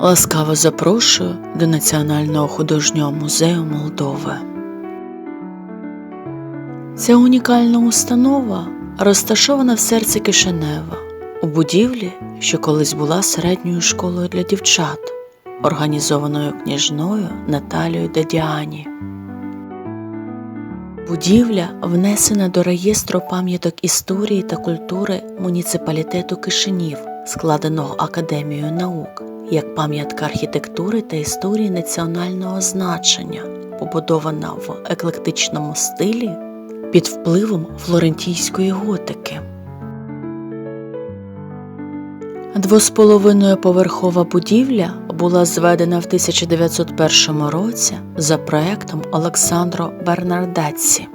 Ласкаво запрошую до Національного художнього музею Молдови. Ця унікальна установа розташована в серці Кишинева у будівлі, що колись була середньою школою для дівчат, організованою княжною Наталією Дадіані. Будівля внесена до реєстру пам'яток історії та культури муніципалітету Кишинів, складеного Академією наук, як пам'ятка архітектури та історії національного значення, побудована в еклектичному стилі під впливом флорентійської готики. Двосполовиною поверхова будівля була зведена в 1901 році за проектом Олександро Бернардацці.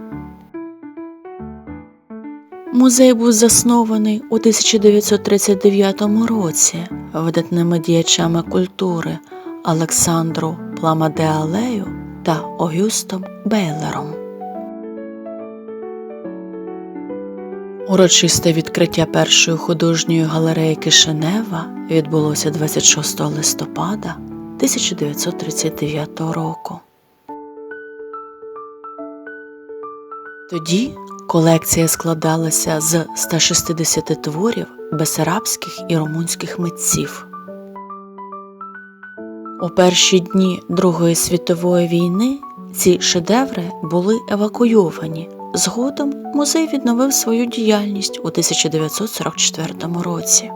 Музей був заснований у 1939 році видатними діячами культури Олександру Пламадеалею та Огюстом Бейлером. Урочисте відкриття першої художньої галереї Кишинева відбулося 26 листопада 1939 року. Тоді колекція складалася з 160 творів бесарабських і румунських митців. У перші дні Другої світової війни ці шедеври були евакуйовані. Згодом музей відновив свою діяльність у 1944 році.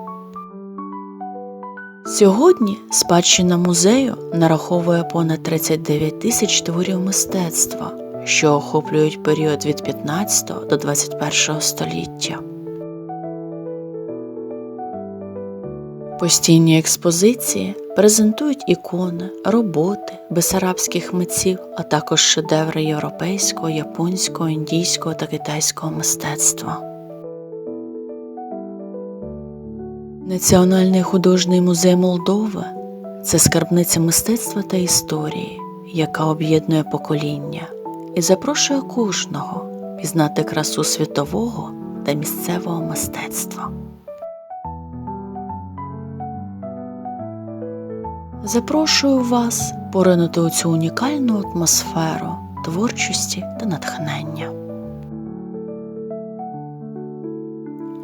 Сьогодні спадщина музею нараховує понад 39 тисяч творів мистецтва, що охоплюють період від 15 до 21 століття. Постійні експозиції презентують ікони, роботи бесарабських митців, а також шедеври європейського, японського, індійського та китайського мистецтва. Національний художній музей Молдови це скарбниця мистецтва та історії, яка об'єднує покоління і запрошує кожного пізнати красу світового та місцевого мистецтва. Запрошую вас поринути у цю унікальну атмосферу творчості та натхнення.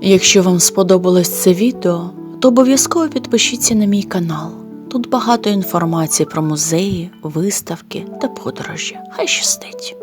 Якщо вам сподобалось це відео, то обов'язково підпишіться на мій канал. Тут багато інформації про музеї, виставки та подорожі. Хай щастить!